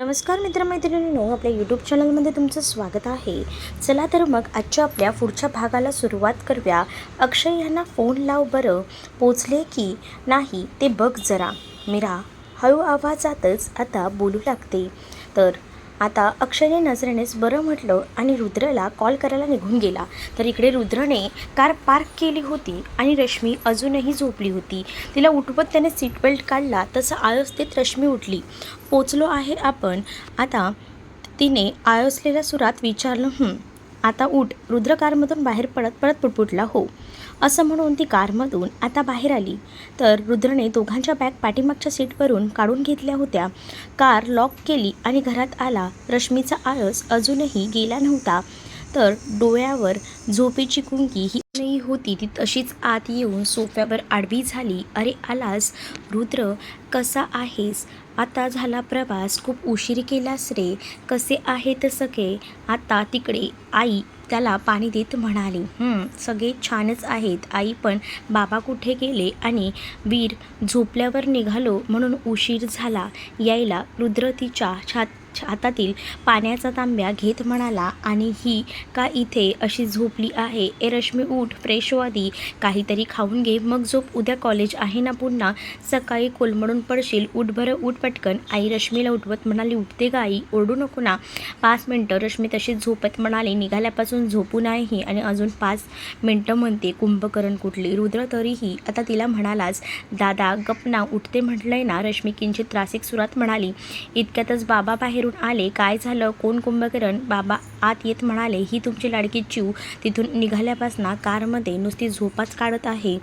नमस्कार मित्रमैत्रिणींनो आपल्या यूट्यूब चॅनलमध्ये तुमचं स्वागत आहे. चला तर मग आजच्या आपल्या पुढच्या भागाला सुरुवात करूया. अक्षय यांना फोन लाव बरं. पोचले की नाही ते बघ जरा. मीरा हळू आवाजातच आता बोलू लागते. तर आता अक्षयने नजरेनेच बरं म्हटलं आणि रुद्रला कॉल करायला निघून गेला. तर इकडे रुद्रने कार पार्क केली होती आणि रश्मी अजूनही झोपली होती. तिला उठवत त्याने सीट बेल्ट काढला तसं आळस देत रश्मी उठली. पोचलो आहे आपण. आता तिने आळसलेल्या सुरात विचारलं आता उठ. रुद्र कारमधून बाहेर पडत पडत पुटपुटला हो. असं म्हणून ती कारमधून आता बाहेर आली. तर रुद्रने दोघांच्या बॅग पाठीमागच्या सीटवरून काढून घेतल्या होत्या. कार लॉक केली आणि घरात आला. रश्मीचा आळस अजूनही गेला नव्हता. तर डोळ्यावर झोपेची कुंकी ही नाही होती ती तशीच आत येऊन सोफ्यावर आडवी झाली. अरे आलास? रुद्र कसा आहेस? आता झाला प्रवास. खूप उशीर केलास रे. कसे आहेत सगळे? आता तिकडे. आई त्याला पाणी देत म्हणाली. "हं, सगळे छानच आहेत आई पण बाबा कुठे गेले आणि वीर झोपल्यावर निघालो म्हणून उशीर झाला. यायला रुद्र तिच्या छात हातातील पाण्याचा तांब्या घेत म्हणाला आणि ही का इथे अशी झोपली आहे? ए रश्मी उठ फ्रेश आधी. काहीतरी खाऊन घे. मग झोप. उद्या कॉलेज आहे ना पुन्हा? सकाळी कोलमडून पडशील. उठ बरं उठ पटकन. आई रश्मीला उठवत म्हणाली उठते का आई. ओरडू नको ना. पाच मिनटं. रश्मी तशीच झोपत म्हणाली निघाल्यापासून झोपू नाही आणि अजून पाच मिनटं म्हणते. कुंभकर्ण कुठली? रुद्र तरीही. आता तिला म्हणालाच दादा गपना उठते म्हटलंय ना. रश्मी किंचित त्रासिक सुरात म्हणाली इतक्यातच बाबा बाहेर बाहेरून आले काय झालं? कोण कुंभकर्ण? बाबा आत येत म्हणाले ही तुमची लाडकी चिव तिथून निघाल्यापासनं कारमध्ये नुसती झोपाच काढत आहे.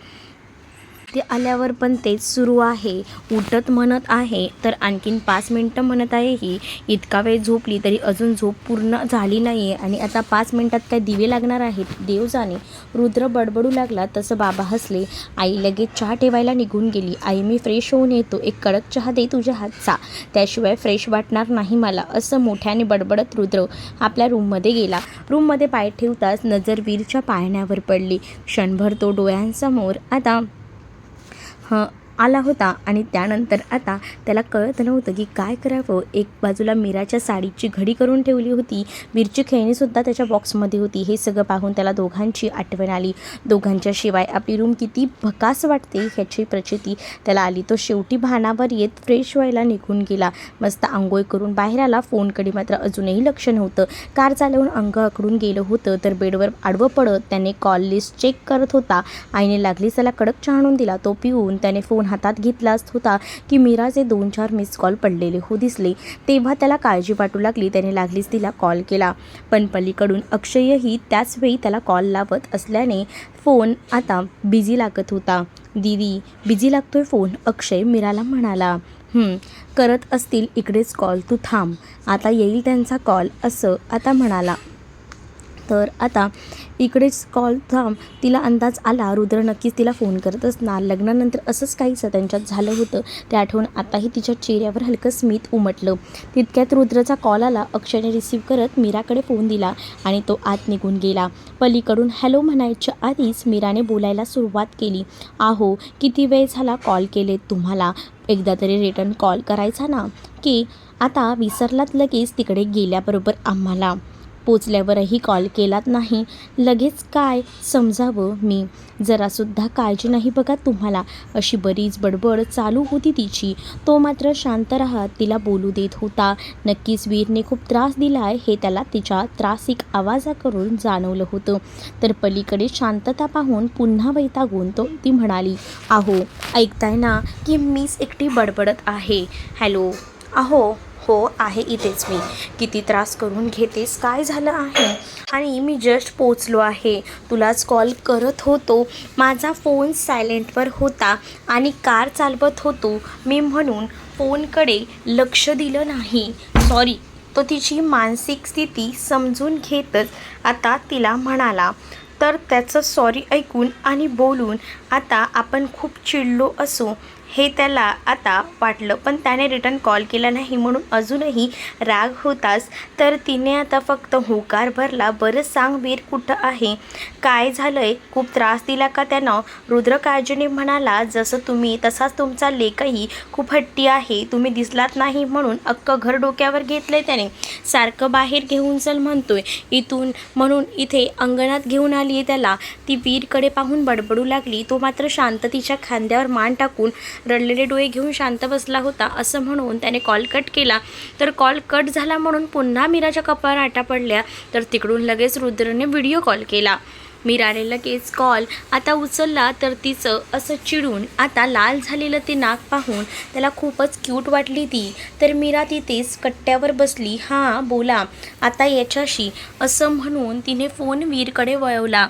ते आल्यावर पण तेच सुरू आहे. उठत म्हणत आहे तर आणखीन पाच मिनटं म्हणत आहे ही. इतका वेळ झोपली तरी अजून झोप पूर्ण झाली नाही आहे आणि आता पाच मिनटात काय दिवे लागणार आहेत? देव जाणे. रुद्र बडबडू लागला तसं बाबा हसले. आई लगेच चहा ठेवायला निघून गेली. आई मी फ्रेश होऊन येतो. एक कडक चहा दे तुझ्या हातचा. त्याशिवाय फ्रेश वाटणार नाही मला असं मोठ्याने बडबडत रुद्र आपल्या रूममध्ये गेला. रूममध्ये पाय ठेवताच नजर वीरच्या पाळण्यावर पडली. क्षणभर तो डोळ्यांसमोर आता uh आला होता आणि त्यानंतर आता त्याला कळत नव्हतं की काय करावं. एक बाजूला मीराच्या साडीची घडी करून ठेवली होती. मीरची खेळणीसुद्धा त्याच्या बॉक्समध्ये होती. हे सगळं पाहून त्याला दोघांची आठवण आली. दोघांच्या शिवाय आपली रूम किती भकास वाटते ह्याची प्रचिती त्याला आली. तो शेवटी भानावर येत फ्रेश व्हायला निघून गेला. मस्त आंघोळ करून बाहेर आला. फोनकडे मात्र अजूनही लक्ष नव्हतं. कार चालवून अंग आकडून गेलं होतं तर बेडवर आडवं पडत त्याने कॉल लिस्ट चेक करत होता. आईने लागलीच त्याला कडक चहाणून दिला. तो पिऊन त्याने फोन हातात घेतलाच होता की मीराचे दोन चार मिस कॉल पडलेले हो दिसले. तेव्हा त्याला काळजी वाटू लागली. त्याने लागलीच तिला कॉल केला. पण पलीकडून अक्षयही त्याचवेळी त्याला कॉल लावत असल्याने फोन आता बिझी लागत होता. दीदी बिझी लागतोय फोन अक्षय मीराला म्हणाला. करत असतील इकडेच कॉल तू थांब. आता येईल त्यांचा कॉल असं आता म्हणाला. तर आता इकडेच कॉल थांब. तिला अंदाज आला. रुद्र नक्कीच तिला फोन करत असणार. लग्नानंतर असंच काहीच त्यांच्यात झालं होतं. ते आठवून आताही तिच्या चेहऱ्यावर हलकं स्मित उमटलं. तितक्यात रुद्रचा कॉल आला. अक्षयने रिसीव्ह करत मीराकडे फोन दिला आणि तो आत निघून गेला. पलीकडून हॅलो म्हणायच्या आधीच मीराने बोलायला सुरुवात केली. आहो किती वेळ झाला कॉल केले तुम्हाला? एकदा तरी रिटर्न कॉल करायचा ना? की आता विसरलात लगेच तिकडे गेल्याबरोबर आम्हाला? पोचल्यावरही कॉल केलात नाही. लगेच काय? समजावं मी. जरासुद्धा काळजी नाही बघा तुम्हाला. अशी बरीच बडबड चालू होती तिची. तो मात्र शांत राहत तिला बोलू देत होता. नक्कीच वीरने खूप त्रास दिला आहे हे त्याला तिच्या त्रासिक आवाजाकडून जाणवलं होतं. तर पलीकडे शांतता पाहून पुन्हा वैतागून तो ती म्हणाली आहो ऐकताय ना की मीच एकटी बडबडत आहे. हॅलो अहो हो आहे इथेच मी. किती त्रास करून घेतेस? काय झालं आहे? आणि मी जस्ट पोचलो आहे. तुलाच कॉल करत होतो. माझा फोन सायलेंटवर होता आणि कार चालवत होतो. मी म्हणून फोनकडे लक्ष दिलं नाही. सॉरी तो तिची मानसिक स्थिती समजून घेतच. आता तिला म्हणाला तर त्याचं सॉरी ऐकून आणि बोलून आता आपण खूप चिडलो असो. हे त्याला आता वाटलं पण त्याने रिटर्न कॉल केला नाही म्हणून अजूनही राग होताच. तर तिने आता फक्त होकार भरला. बरं सांग वीर कुठं आहे? काय झालंय? खूप त्रास दिला का त्यानं? रुद्र काळजीने म्हणाला जसं तुम्ही तसाच तुमचा लेखही खूप हट्टी आहे. तुम्ही दिसलात नाही म्हणून अख्खं घर डोक्यावर घेतलंय त्याने. सारखं बाहेर घेऊन चल म्हणतोय. इथून म्हणून इथे अंगणात घेऊन आली त्याला. ती वीरकडे पाहून बडबडू लागली. तो मात्र शांत तिच्या खांद्यावर मान टाकून रडलेले डोळे घेऊन शांत बसला होता असं म्हणून त्याने कॉल कट केला. तर कॉल कट झाला म्हणून पुन्हा मीराच्या कपाळावर आटा पडल्या. तर तिकडून लगेच रुद्रने व्हिडिओ कॉल केला. मीराने लगेच कॉल आता उचलला तर तिचं असं चिडून आता लाल झालेलं ते नाक पाहून त्याला खूपच क्यूट वाटली ती. तर मीरा तिथेच कट्ट्यावर बसली. हां बोला. आता याच्याशी. असं म्हणून तिने फोन वीरकडे वळवला.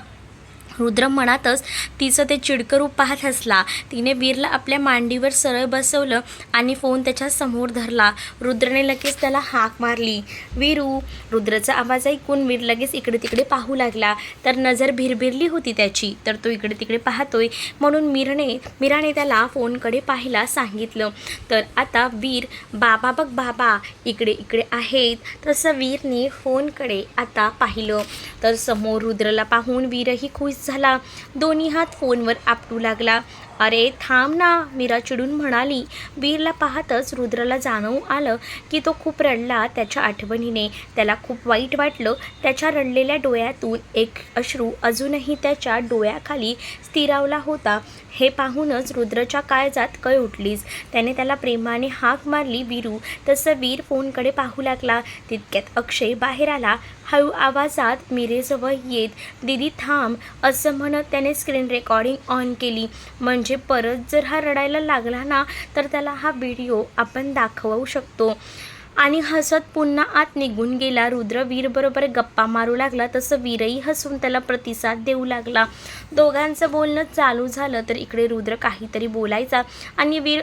रुद्र मनातच तिचं ते चिडकं रूप पाहत हसला. तिने वीरला आपल्या मांडीवर सरळ बसवलं आणि फोन त्याच्यासमोर धरला. रुद्रने लगेच त्याला हाक मारली. वीरू रुद्रचा आवाज ऐकून वीर लगेच इकडे तिकडे पाहू लागला. तर नजर भिरभिरली होती त्याची. तर तो इकडे तिकडे पाहतोय म्हणून मीरने मीराने त्याला फोनकडे पाहायला सांगितलं. तर आता वीर बाबा बघ बाबा इकडे इकडे आहेत. तसं वीरने फोनकडे आता पाहिलं. तर समोर रुद्रला पाहून वीरही खुश झाला. दोन्ही हात फोनवर आपटू लागला. अरे थांब ना मीरा चिडून म्हणाली. वीरला पाहतच रुद्रला जाणवून आलं की तो खूप रडला त्याच्या आठवणीने. त्याला खूप वाईट वाटलं त्याच्या रडलेल्या डोळ्यातून एक अश्रू अजूनही त्याच्या डोळ्याखाली स्थिरावला होता. हे पाहूनच रुद्रच्या काळजात कळ उठलीच. त्याने त्याला प्रेमाने हाक मारली वीरू. तसं वीर फोनकडे पाहू लागला. तितक्यात अक्षय बाहेर आला. हळू आवाजात मिरेजवळ येत दिदी थांब असं म्हणत त्याने स्क्रीन रेकॉर्डिंग ऑन केली. म्हणजे परत जर हा रडायला लागला ना तर त्याला हा व्हिडिओ आपण दाखवू शकतो. आणि हसत पुन्हा आत निघून गेला. रुद्र वीरबरोबर गप्पा मारू लागला. तसं वीरही हसून त्याला प्रतिसाद देऊ लागला. दोघांचं बोलणं चालू झालं तर इकडे रुद्र काहीतरी बोलायचा आणि वीर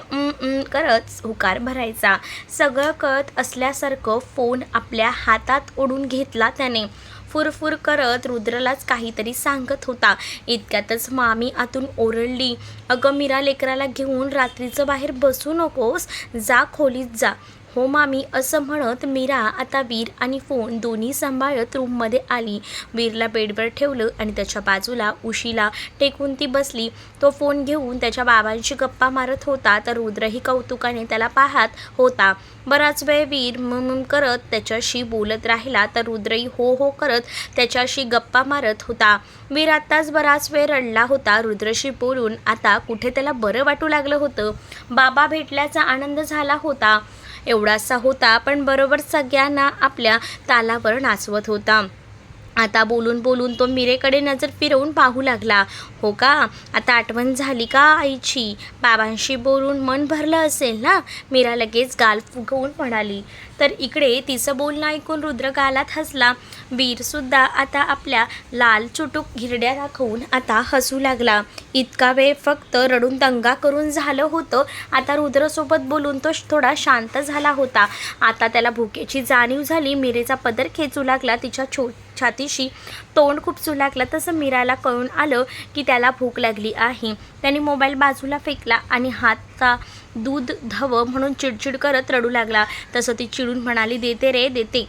करत हुकार भरायचा. सगळं कळत असल्यासारखं फोन आपल्या हातात ओढून घेतला त्याने. फुरफुर करत रुद्रलाच काहीतरी सांगत होता. इतक्यातच मामी आतून ओरडली अगं मीरा लेकराला घेऊन रात्रीचं बाहेर बसू नकोस. जा खोलीत जा. हो मामी असं म्हणत मीरा आता वीर आणि फोन दोन्ही सांभाळत रूममध्ये आली. वीरला बेडवर ठेवलं आणि त्याच्या बाजूला उशीला टेकून ती बसली. तो फोन घेऊन त्याच्या बाबांशी गप्पा मारत होता तर रुद्रही कौतुकाने त्याला पाहत होता. बराच वेळ वीर मम करत त्याच्याशी बोलत राहिला तर रुद्रही हो हो करत त्याच्याशी गप्पा मारत होता. वीर आत्ताच बराच वेळ रडला होता. रुद्रशी बोलून आता कुठे त्याला बरं वाटू लागलं होतं? बाबा भेटल्याचा आनंद झाला होता. एवढासा होता पण बरोबर सगळ्यांना आपल्या तालावर नाचवत होता. आता बोलून बोलून तो मिरेकडे नजर फिरवून पाहू लागला. हो का? आता आठवण झाली का आईची? बाबांशी बोलून मन भरलं असेल ना? मीरा लगेच गाल फुगवून म्हणाली. तर इकडे तिचं बोलणं ऐकून रुद्र गालात हसला. वीरसुद्धा आता आपल्या लाल चुटूक घिरड्या दाखवून आता हसू लागला. इतका वेळ फक्त रडून दंगा करून झालं होतं. आता रुद्रसोबत बोलून तो थोडा शांत झाला होता. आता त्याला भुकेची जाणीव झाली. मिरेचा पदर खेचू लागला. तिच्या छो छातीशी तोंड खूप लागलं. तसं मीराला कळून आलं की त्याला भूक लागली आहे. त्याने मोबाईल बाजूला फेकला आणि हातचा दूध धवं म्हणून चिडचिड करत रडू लागला. तसं ती चिडून म्हणाली देते रे देते.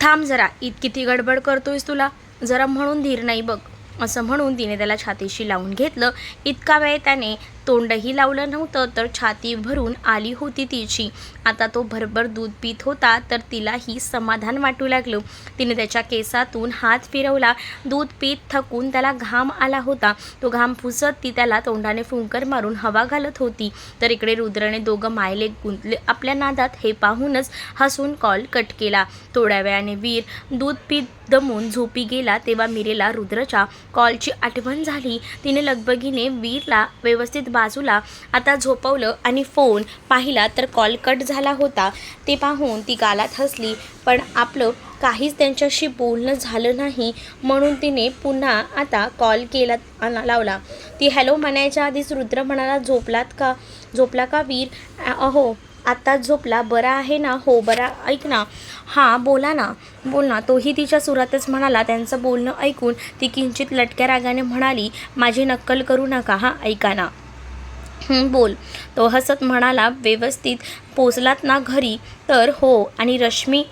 थांब जरा इतकी ती गडबड करतोयस तुला. जरा म्हणून धीर नाही बघ. असं म्हणून तिने त्याला छातीशी लावून घेतलं. इतका वेळ त्याने तोंडही लावलं नव्हतं तर छाती भरून आली होती तिची. आता तो भरभर दूध पित होता तर तिलाही समाधान वाटू लागलं. तिने त्याच्या केसातून हात फिरवला. दूध पीत थकून त्याला घाम आला होता. तो घाम फुसत ती त्याला तोंडाने फुंकर मारून हवा घालत होती. तर इकडे रुद्रने दोघं मायले गुंतले आपल्या नादात हे पाहूनच हसून कॉल कट केला. थोड्या वेळाने वीर दूध पीत दमून झोपी गेला तेव्हा मिरेला रुद्रच्या कॉलची आठवण झाली. तिने लगबगीने वीरला व्यवस्थित बाजूला आता झोपवलं आणि फोन पाहिला तर कॉल कट झाला होता. ते पाहून ती गालात हसली पण आपलं काहीच त्यांच्याशी बोलणं झालं नाही म्हणून तिने पुन्हा आता कॉल केला लावला. ती हॅलो म्हणायच्या आधीच रुद्र म्हणाला झोपलात का? झोपला का वीर? अहो आत्ताच झोपला. बरा आहे ना? हो बरा. ऐक ना. हां बोला ना. बोल ना. तोही तिच्या सुरातच म्हणाला. त्यांचं बोलणं ऐकून ती किंचित लटक्या रागाने म्हणाली माझी नक्कल करू नका. हां ऐका ना. बोल. तो हसत म्हणाला व्यवस्थित. पोचलात ना घरी? तर हो. आणि रश्मी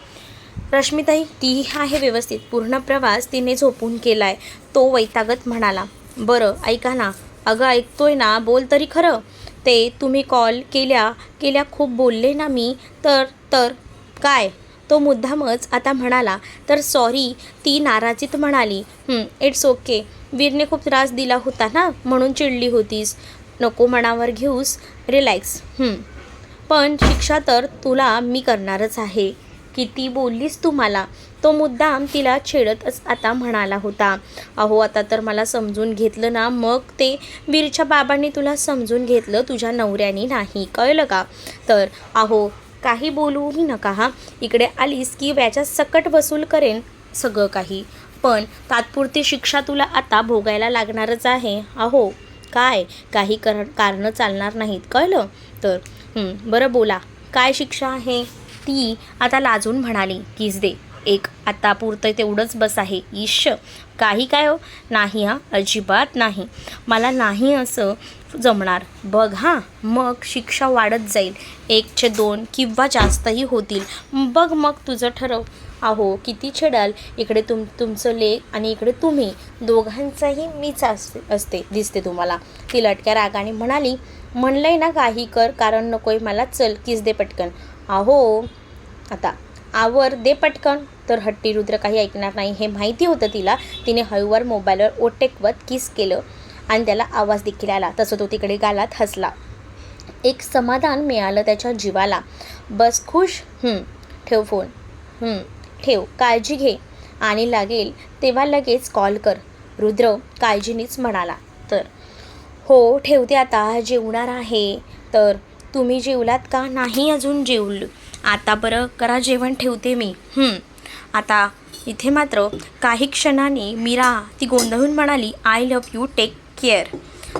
रश्मिताई ती आहे व्यवस्थित. पूर्ण प्रवास तिने झोपून केलाय. तो वैतागत म्हणाला बरं ऐका ना. अगं ऐकतोय ना. बोल तरी खरं. ते तुम्ही कॉल केल्या केल्या खूप बोलले ना मी. तर तर काय? तो मुद्दामच आता म्हणाला तर सॉरी ती नाराजीत म्हणाली इट्स ओके वीरने खूप त्रास दिला होता ना? म्हणून चिडली होतीस. नको मनावर घेऊस रिलॅक्स पण शिक्षा तर तुला मी करणारच आहे. किती बोललीस तू मला? तो मुद्दाम तिला छेडतच आता म्हणाला होता. अहो आता तर मला समजून घेतलं ना मग ते वीरच्या बाबांनी तुला समजून घेतलं तुझ्या नवऱ्यानी नाही कळलं का? तर अहो काही बोलूही नका हा. इकडे आलीस की व्याच्या सकट वसूल करेन सगळं काही. पण तात्पुरती शिक्षा तुला आता भोगायला लागणारच आहे. अहो काय? काही कर कारणं चालणार नाहीत. कळलं? तर बरं बोला. काय शिक्षा आहे? ती आता लाजून म्हणाली. किस दे. एक आता पुरतं तेवढंच बस आहे. ईश. काही काय हो? नाही हा. अजिबात नाही. मला नाही असं जमणार. बघ हां. मग शिक्षा वाढत जाईल. एकचे दोन किंवा जास्तही होतील. बघ मग तुझं ठरव. अहो किती छेडाल. इकडे तुम तुमचं लेख आणि इकडे तुम्ही. दोघांचाही मीच असते असते दिसते तुम्हाला. ती लटक्या रागाने म्हणाली म्हणलंय ना काही कर कारण नकोय मला चल किस दे पटकन. अहो आता आवर दे पटकन. तर हट्टी रुद्र काही ऐकणार नाही. हे माहिती होतं तिला. तिने हळूवार मोबाईलवर ओटेकवत किस केलं आणि त्याला आवाज देखील आला. तसं तो तिकडे गालात हसला. एक समाधान मिळालं त्याच्या जीवाला. बस खुश? ठेव फोन. ठेव काळजी घे. आणि लागेल तेव्हा लगेच कॉल कर. रुद्र काळजीनीच म्हणाला तर. हो ठेवते आता. जेवणार आहे. तर तुम्ही जेवलात का? नाही अजून जेवल. आता बरं करा जेवण ठेवते मी. आता इथे मात्र काही क्षणाने मीरा ती गोंधळून म्हणाली I love you take care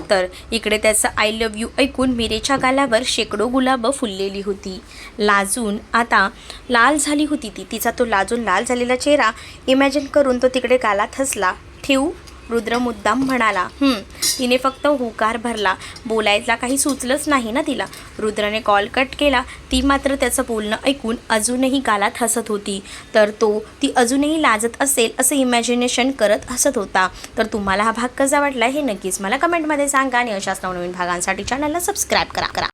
तर इकडे त्याचं आय लव्ह यू ऐकून मिरेच्या गालावर शेकडो गुलाबं फुललेली होती. लाजून आता लाल झाली होती ती. तिचा तो लाजून लाल झालेला चेहरा इमॅजिन करून तो तिकडे गालात हसला. ठेवू? रुद्र मुद्दाम म्हणाला तिने फक्त हुकार भरला. बोलायचा काही सुचलंच नाही ना तिला. रुद्रने कॉल कट केला. ती मात्र त्याचं बोलणं ऐकून अजूनही गालात हसत होती. तर तो ती अजूनही लाजत असेल असं इमॅजिनेशन करत हसत होता. तर तुम्हाला हा भाग कसा वाटला हे नक्कीच मला कमेंटमध्ये सांगा आणि अशाच नवनवीन भागांसाठी चॅनलला सबस्क्राईब करा करा.